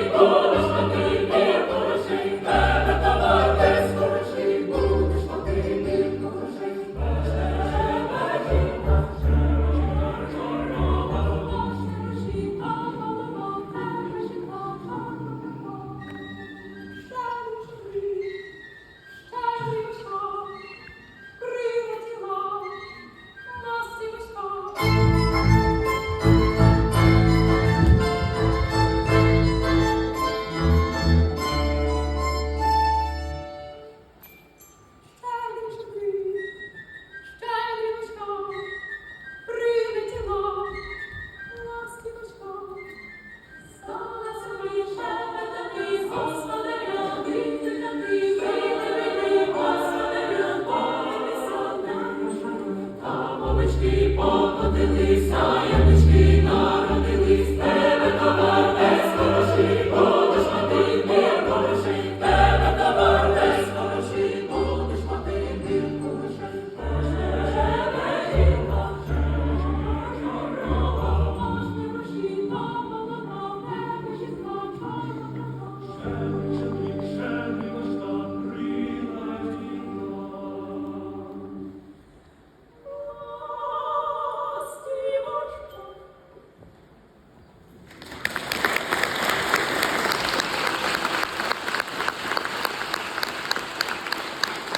Oh, Дорожки покотилися, я